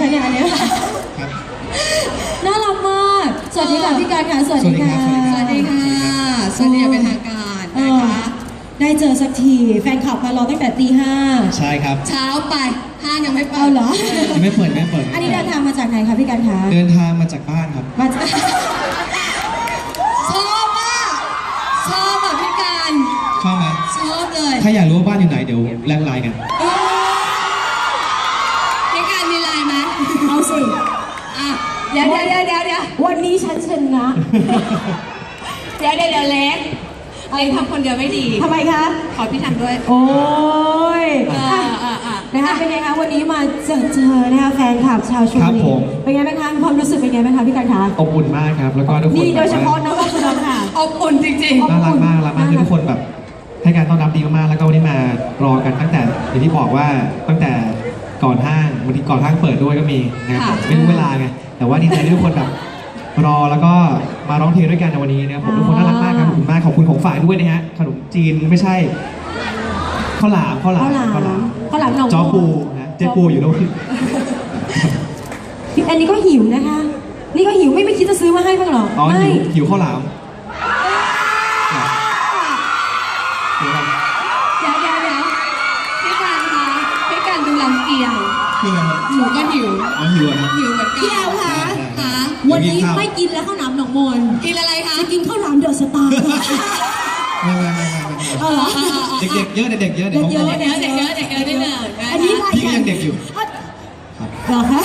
คะเนี่ยอันเนี้ยครับ น่ารักมาก สวัสดีค่ะพี่การค่ะ สวัสดีค่ะ สวัสดีครับสวัสดีค่ะ สวัสดีอย่างเป็นทางการเอนะอคะ ได้เจอสักที แฟนคลับมารอตั้งแต่ตีห้าใช่ครับ เช้าไปห้างยังไม่เปิดเอาเหรอ ยังไม่เปิดยังไม่เปิดอันนี้เดินทางมาจากไหนคะพี่การคะเดินทางมาจากบ้านครับ มาจากชอบอะชอบอะพี่การ ชอบไหมชอบเลย ถ้าอยากรู้ว่าบ้านอยู่ไหนเดี๋ยวแลกไลน์กัน เดี๋ยวเดี๋ยวเดี๋ยวเดี๋ยวเดี๋ยววันนี้ฉันชนะเดี๋ยวเดี๋ยวเดี๋ยวเล็กเล็กทำคนเดียวไม่ดีทำไมคะ ขอพี่ทำด้วยโอ้ยเออะอเออเออนะคะเป็นไงคะวันนี้มาเจอเจอนะคะแฟนคลับชาวชลครับบุรีผมเป็นไงบ้างคะความรู้สึกเป็นไงบ้างคะพี่การคะอบอุ่นมากครับ แล้วก็ทุกคนนี่โดยเฉพาะแบบน้องอัศดรค่ะ อบอุ่นจริงอบว่าน่ารักมากน่ารักมากคือทุกคนแบบให้การต้อนรับดีมากๆแล้วก็วันนี้มารอกันตั้งแต่อย่างที่บอกว่าตั้งแต่ก่อนห้างวันที่ก่อนห้างเปิดด้วยก็มีนะครับผมไม่รู้เวลาไง แต่ว่าดีใจที่ทุกคนแบบรอแล้วก็มาร้องเพลงด้วยกันในวันนี้นะครับผมทุกคนน่ารักมากครับขอบคุณมากขอบคุณของฝากด้วยนะฮะขนมจีนไม่ใช่ข้าวหลามข้าวหลามข้าวหลามข้าวหลามหนองจอปูนะเจ๊ปูอยู่ด้วยอันนี้ก็หิวนะคะ นี่ก็หิวไม่ไม่คิดจะซื้อมาให้บ้างเหรออ๋อไม่หิวหิวข้าวหลามหิวครับๆเดี๋ยวเดี๋ยวเดี๋ยวพี่การคะพี่การดูลำเอียง คืออะไรครับหนูก็หิว อ๋อหิวอะครับหิวเหมือนกันพี่แอลคะคะวันนี้เดี๋ยวกินข้าวไม่กินแล้วข้าวหลามหนองมนกินอะไรคะจะกินข้าวหลามเดอะสตาร์ไม่ไม่ไม่ไม่ไม่เอาเหรอเด็กๆเยอะเด็กๆเยอะเดี๋ยวเยอะเขาเดี๋ยวเด็กเยอะเด็กเยอะนิดหนึ่งนะคะอันนี้รายพี่ก็การยังเด็กอยู่อะเหรอคะ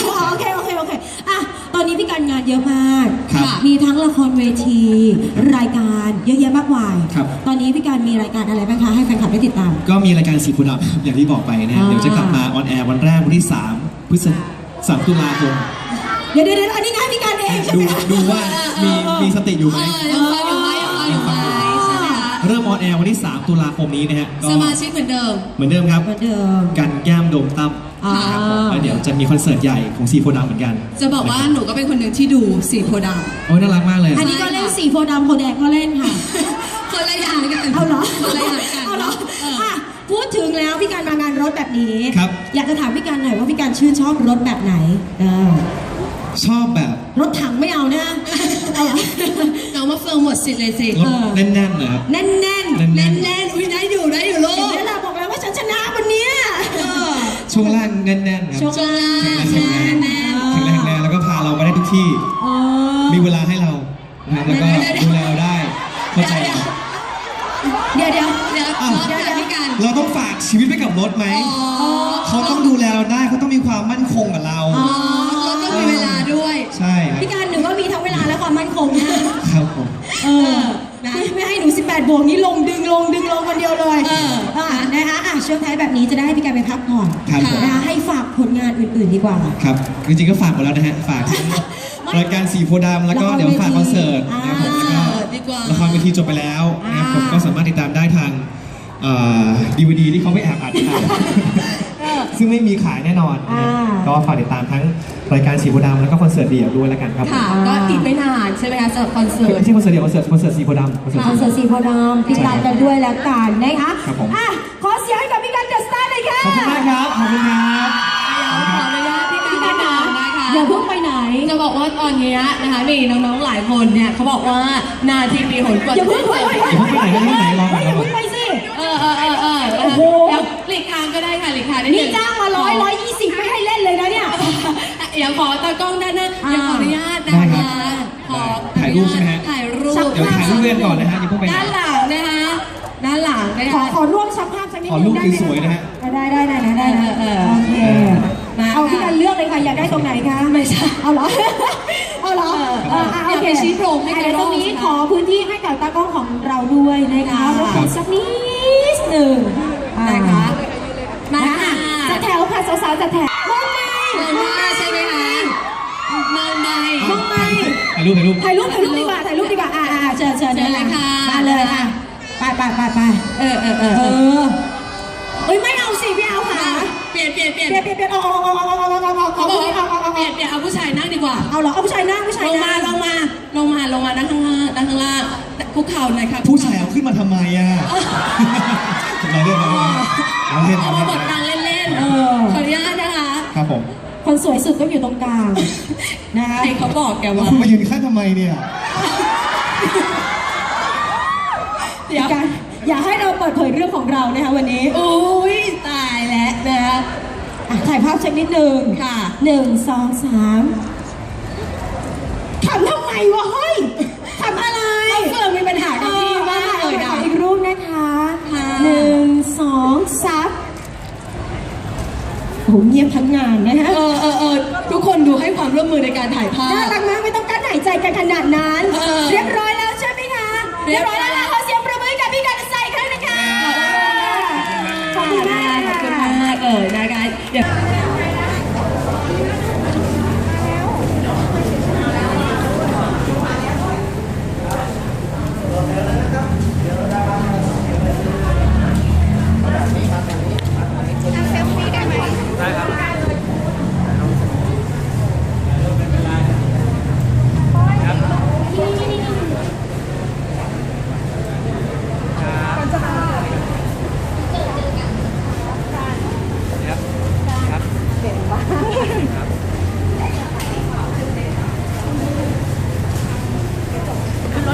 เยอะมากครับมีทั้งละครเวที รายการเยอะแยะมากมาย ครับ ตอนนี้พี่การมีรายการอะไรบ้างคะ ให้แฟนคลับได้ติดตาม ก็มีรายการสีพุดับ อย่างที่บอกไปนะฮะอ่า เดี๋ยวจะกลับมาออนแอร์วันแรกวันที่ 3 พฤษภาตุลาคม เดี๋ยวเดี๋ยวเดี๋ยวอันนี้งานพี่การเองใช่ดูไหมคะดูว่ามีมีสติอยู่ไหม เออยังฟังอยู่ไหมยังฟัง เริ่มออนแอร์วันที่ 3 ตุลาคมนี้นะฮะก็สมาชิกเหมือนเดิม เหมือนเดิมครับ เหมือนเดิม กันแก้มโดมตั้มอ่า ครับผมแล้วเดี๋ยวจะมีคอนเสิร์ตใหญ่ของซีโฟดัมเหมือนกันจะบอกว่าหนูก็เป็นคนหนึ่งที่ดูสีโพธิ์ดโอ้ยน่ารักมากเลย อันนี้ก็เล่นสีโพธิ์ดำโพธิ์แดงก็เล่นค่ะำคนละอย่างกันเอาเหรอคนละอย่างกันเอาเหรอเอออะพูดถึงแล้วพี่การมางานรถแบบนี้ ครับ อยากจะถามพี่การหน่อยว่าพี่การชื่นชอบรถแบบไหนเออชอบแบบ รถถังไม่เอานะเอาเหรอน้องมาเฟิร์มหมดสิทธิ์เลยสิรถแน่นๆนะครับ แน่นแน่นแน่นแน่นๆอุ้ยได้อยู่ได้อยู่ลูเห็นกไหมล่ะบอกแล้วว่าฉันชนะวันเนี้ยเออช่วงล่างแน่นๆครับช่วงล่างแข็งแรงแน่นแข็งแรงแรงแล้วก็พาเราไปได้ทุกที่ อ๋อ มีเวลาให้เรานะครับแล้วก็ดูแลเราได้เข้าใจเราเดี๋ยวเดี๋ยวเดี๋ยวอ้าวเดี๋ยวเดี๋ยวพี่การเราต้องฝากชีวิตไว้กับรถไหม อ๋อ เขาต้องดูแลเราได้เขาต้องมีความมั่นคงกับเรา อ๋อ เออไม่ไม่ให้หนู 18 บวกนี้ลงดึงลงดึงลงคนเดียวเลยเอออ่านะคะอะช่วงท้ายแบบนี้จะได้ให้พี่การไปพักผ่อนครับผม นะคะให้ฝากผลงานอื่น ๆ ดีกว่า ครับ จริงๆก็ฝากหมดแล้วนะฮะ ฝากทั้งรายการสีโพธิ์ดำแล้วก็เดี๋ยวฝากคอนเสิร์ตนะครับผมแล้วก็ ดีกว่า ละครเวทีจบไปแล้วนะครับผมอ่าก็สามารถติดตามได้ทางดีวดีที่เขาไม่แอบอัดขายซึ่งไม่มีขายแน่นอนนะฮะอ่า ก็ฝากติดตามทั้ง รายการสีโพธิ์ดำแล้วก็คอนเสิร์ตเดี่ยวด้วยแล้วกันครับผมค่ะ ก็อีกไม่นานใช่ไหมคะสำหรับคอนเสิร์ต ไม่ใช่คอนเสิร์ตเดี่ยวคอนเสิร์ตคอนเสิร์ตสีโพธิ์ดำคอนเสิร์ตคอนเสิร์ตสีโพธิ์ดำติดตามกันด้วยแล้วกันนะคะครับผมอะขอเสียงให้กับพี่การเดอะสตาร์เลยค่ะขอบคุณมากครับขอบคุณครับขออนุญาตพี่พี่กาการรนะนะคะคะอย่าเพิ่งไปไหนจะบอกว่าตอนเนี้ยนะคะมีน้องๆหลายคนเนี่ยเขาบอกว่านาทีปีหนกว่าอย่าเพิ่งไปไหนอย่าเพิ่งไปไหนอย่าเพิ่งไปไหนรอก่อน นก่อนนะฮะอย่าเพิ่งไปไหน ด้านหลังนะคะด้านหลังนะขอคะ ขอร่วมชักภาพสักนิดขอนึรูงได้ไหมสวยๆนะฮะได้ได้ได้ได้ได้ได้เออเออโอเคมาเอาค่ะที่การเลือกเลยค่ะอยากได้ตรงไหนคะไม่ใช่เอาเหรอ เอาเหรอเอออะโออยากเคไปชี้โพรงให้อะกระเดี๋ยวตรงนี้ขอพื้นที่ให้กับตากล้องของเราด้วยนะคะค่ะรบกวนสักนิดหนึ่งนะคะมาค่ะจะแถวค่ะสาวๆจะแถวมองไงเดินหน้าใช่ไหมคะมองไปมองไงถ่ายรูปถ่ายรูปถ่ายรูปถ่ายรูปดีกว่าถ่ายรูปดีกว่าอ่าอ่า เชิญเชิญเชิญเลยค่ะมาเลยค่ะไปไปไปไปเออเออเออเอเอออเอ้ยไม่เอาสิพี่เอาค่ะเปลี่ยนเปลี่ยนเปลี่ยนเปลี่ยนเปลี่ยนเปลี่ยนเอาเอาเอาเอาเอาเอาเอาเอาเขาบอกว่าเอาเอาเอาเปลี่ยนเปลี่ยนเอาผู้ชายนั่งดีกว่าเอาเหรอเอาผู้ชายนั่งผู้ชายลงนั่มางลงมาลงมาลงมานั่งข้างล่างนั่งข้างล่างคุกเข่าหน่อยค่ะผู้ชายเอาขึ้นมาทำไมอะเราเล่นเราเล่นเราเล่นเอาเรามาบเล่ทนนางเล่นเออๆขออนุญาตนะคะครับผมคนคนสวยสุดต้องอยู่ตรงกลางนะคะใครเขาบอกแกว่าคุณมายืนข้างทำไมเนี่ย เดี๋ยวการอย่าให้เราเปิดเผยเรื่องของเรานะคะวันนี้โอ้ยตายแล้วนะคะอะถ่ายภาพเช็คนิดนึงค่ะหนึ่งสองสามขำทำไมวะเฮ้ยขำอะไรน้องเฟืองมีปัญหากับพี่มากเลยนะขออีกรูปนะคะค่ะ หนึ่งสองสามโอ้โหเงียบทั้งงานนะฮะ เออเออเออทุกคนดูให้ความร่วมมือในการถ่ายภาน่าพ รักมากไม่ต้องกั้นหายใจกันขนาดนั้น เออ เรียบร้อยแล้วใช่ไหม ค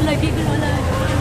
Wala, gigil, wala.